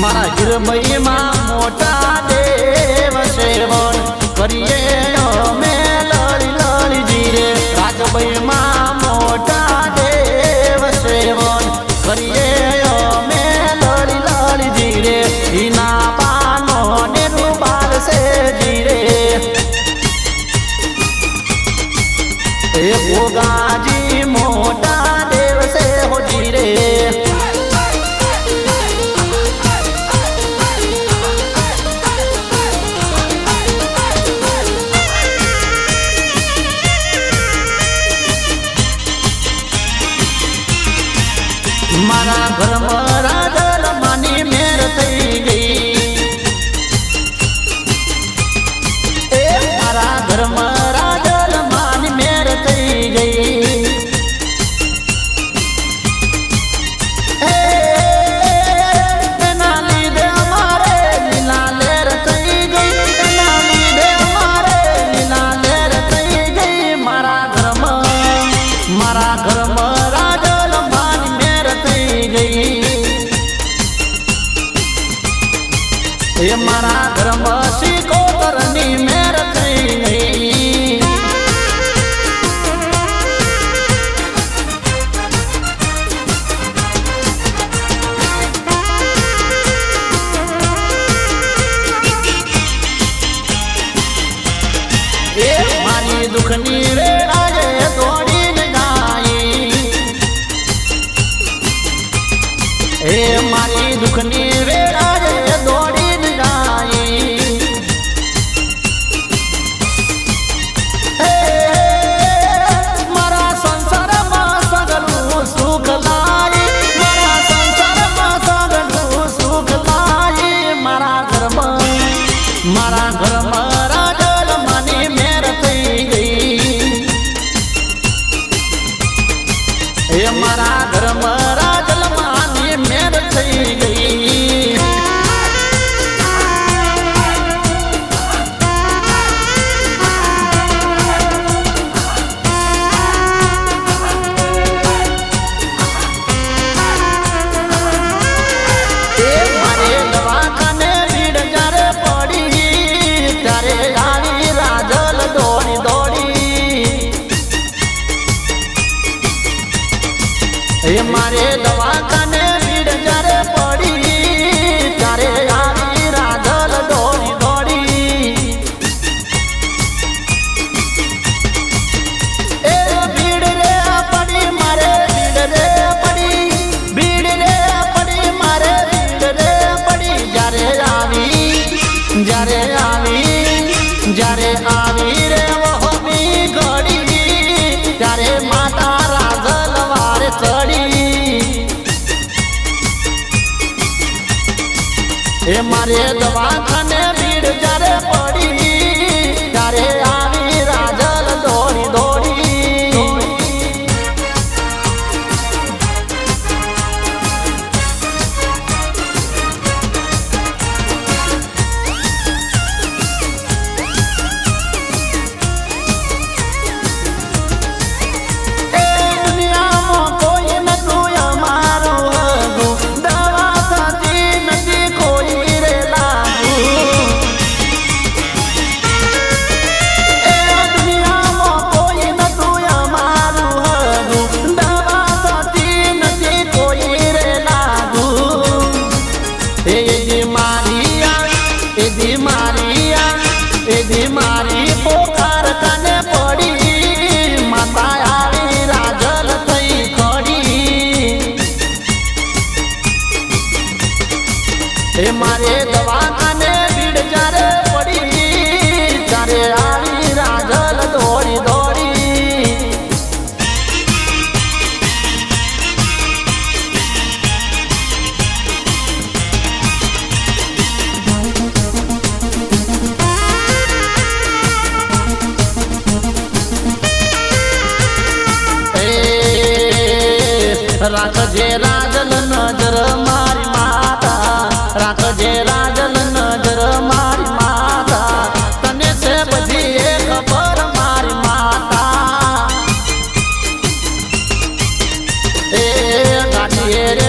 માજરમયમાં મોટા દેવ સેવન કરીએ અમે લળી લળી જીરે. રાજમયમાં મોટા દેવ સેવન કરીએ. હે મારા ધર્મશી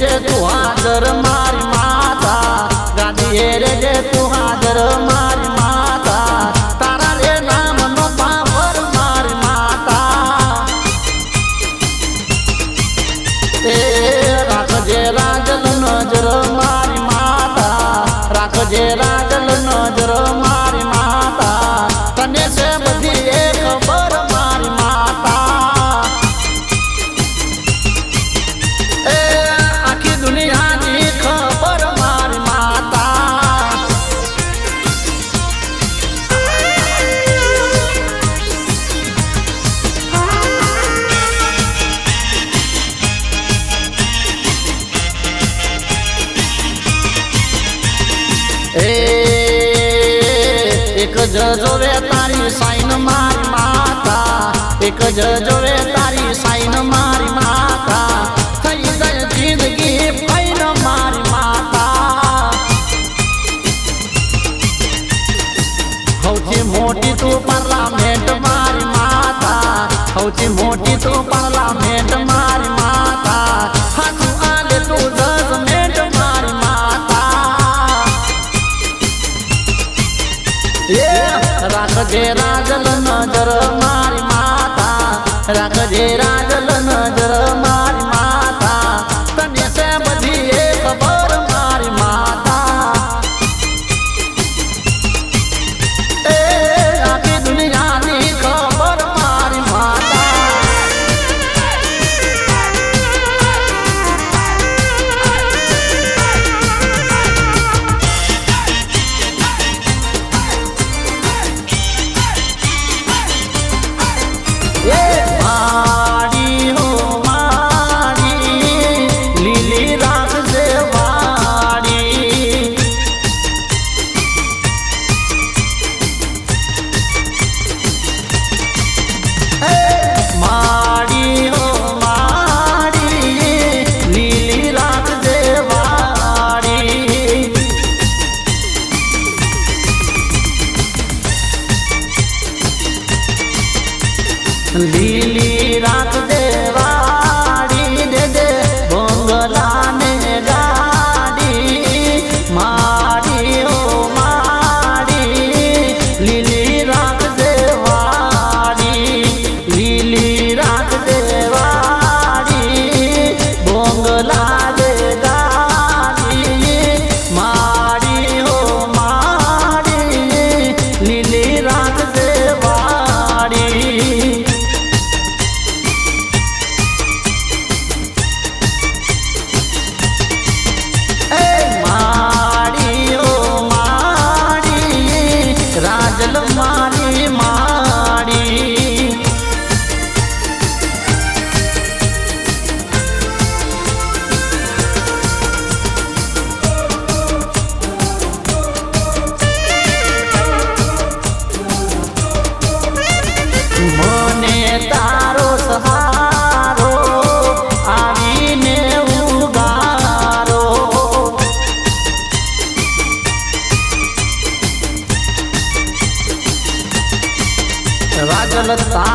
જે તું હાજર મારી માતા. ગાંધી રે તું હાજર મારી જ જોવે તારી સાઈન મારી માતા. એક જ જોવે તારી સાઈન મારી માતા. થઈ જાય જિંદગી ફૈન મારી માતા. સૌથી મોટી તું પાર્લામેન્ટ મારી માતા. સૌથી મોટી તું પાર્લામેન્ટ મારી લીલી રાત દેવા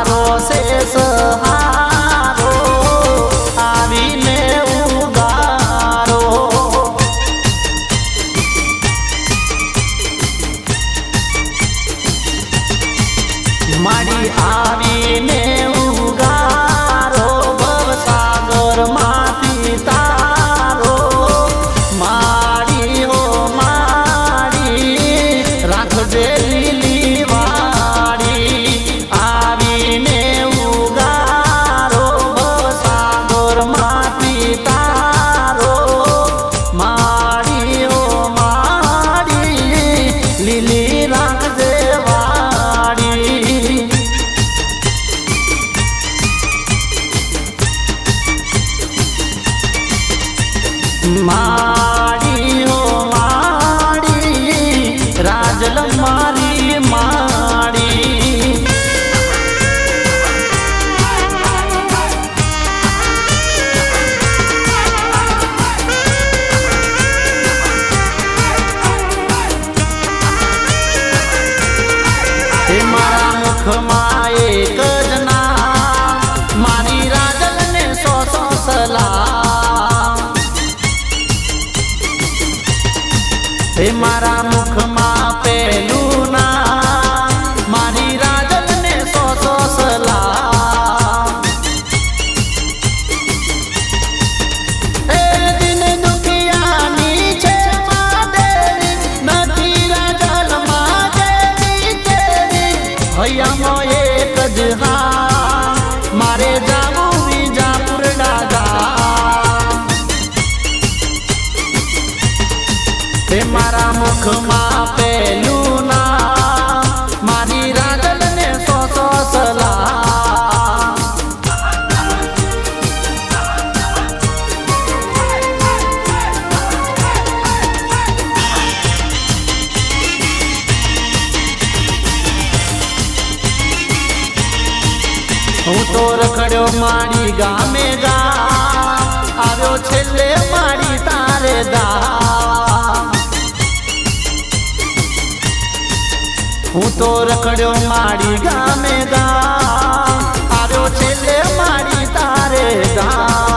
મારો શેષ હા Mará તે મારા મુખમાં પેલું ના. મારી રાગલ ને સો સો સલા હું તો રખડ્યો મારી ગા હું તો રખડ્યો મારી ગામે ગા. આવ્યો છેલ્લે મારી તારે ગા.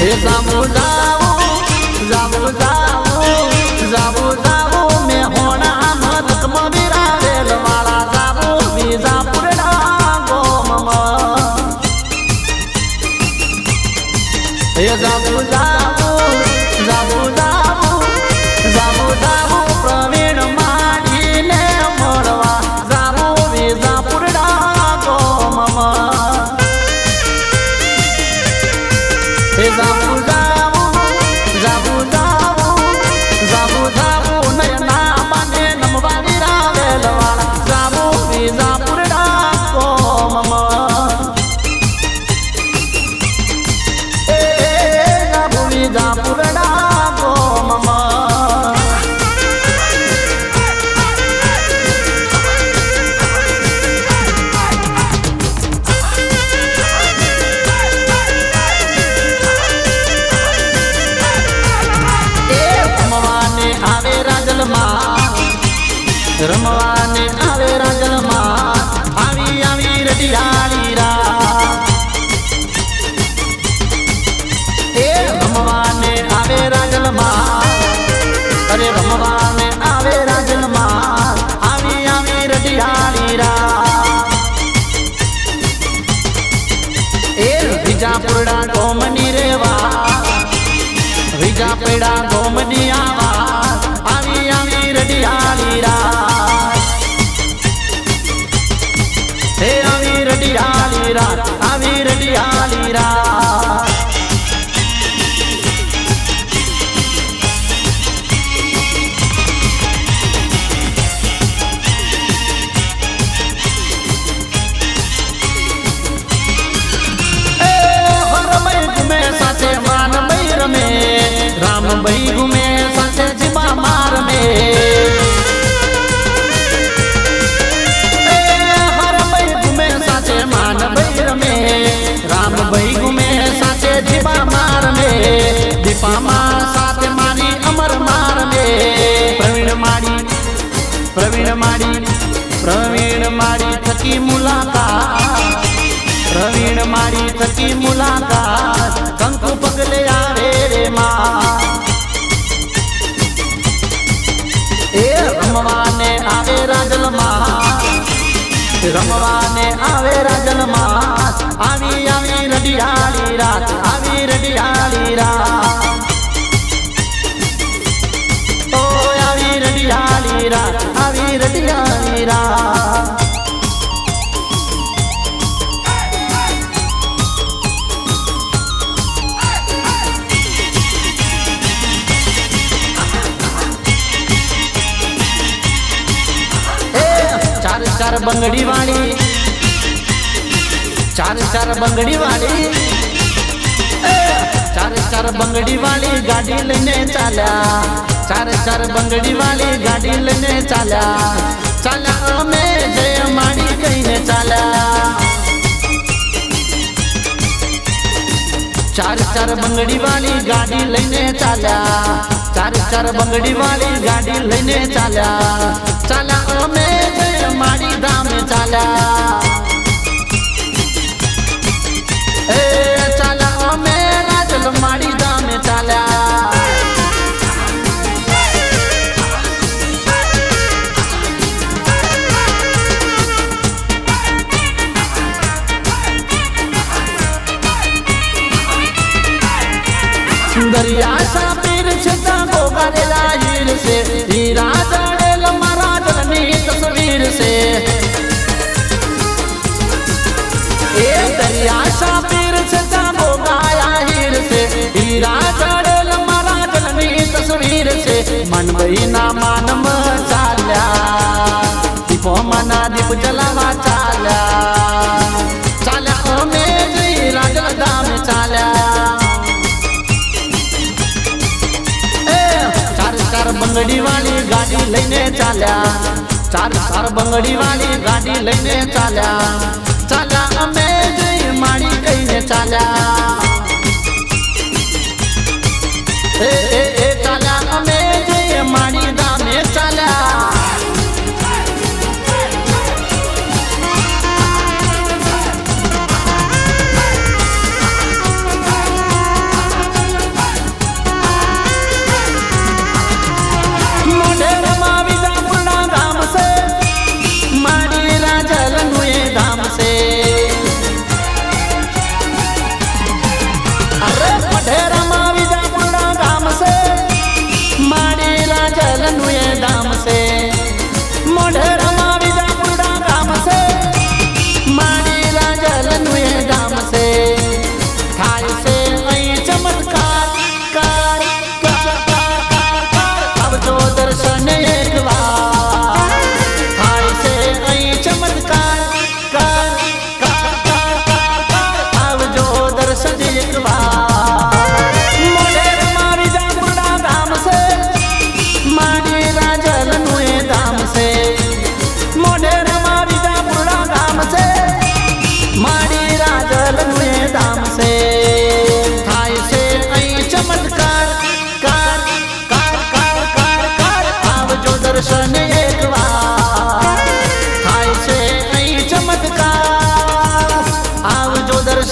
એ સામુંડા down પામા સાથે મારી અમર માર દે. પ્રવીણ માડી પ્રવીણ માડી પ્રવીણ માડી થકી મુલાકાત. પ્રવીણ માડી થકી મુલાકાત, કંકુ પગલે આવે રે માં એ રમવાને આવે રાજલમાં રમવાને આવે રાજલમાં આવી આવી રડિયાળી રાત વીરા ચાર ચાર બંગડી વાળી ચાર ચાર બંગડી વાળી ચાર ચાર બંગડી વાળી ગાડી લઈને ચાલ્યા ચાર ચાર બંગડી વાળી ગાડી લઈને ચાલ્યા. ચાલ્યા અમે જય માણી કહીને ચાલ્યા. ચાર ચાર બંગડી વાળી ગાડી લઈને ચાલ્યા. ચાર ચાર બંગડી વાળી ગાડી લઈને ચાલ્યા. ચાલ્યા અમે જય માડી ધામ ચાલ્યા. તાર બંગડી વાળી ગાડી લઈને ચાલ્યા. ચાલ્યા અમે જઈ માડી કહીને ચાલ્યા.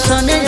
sonne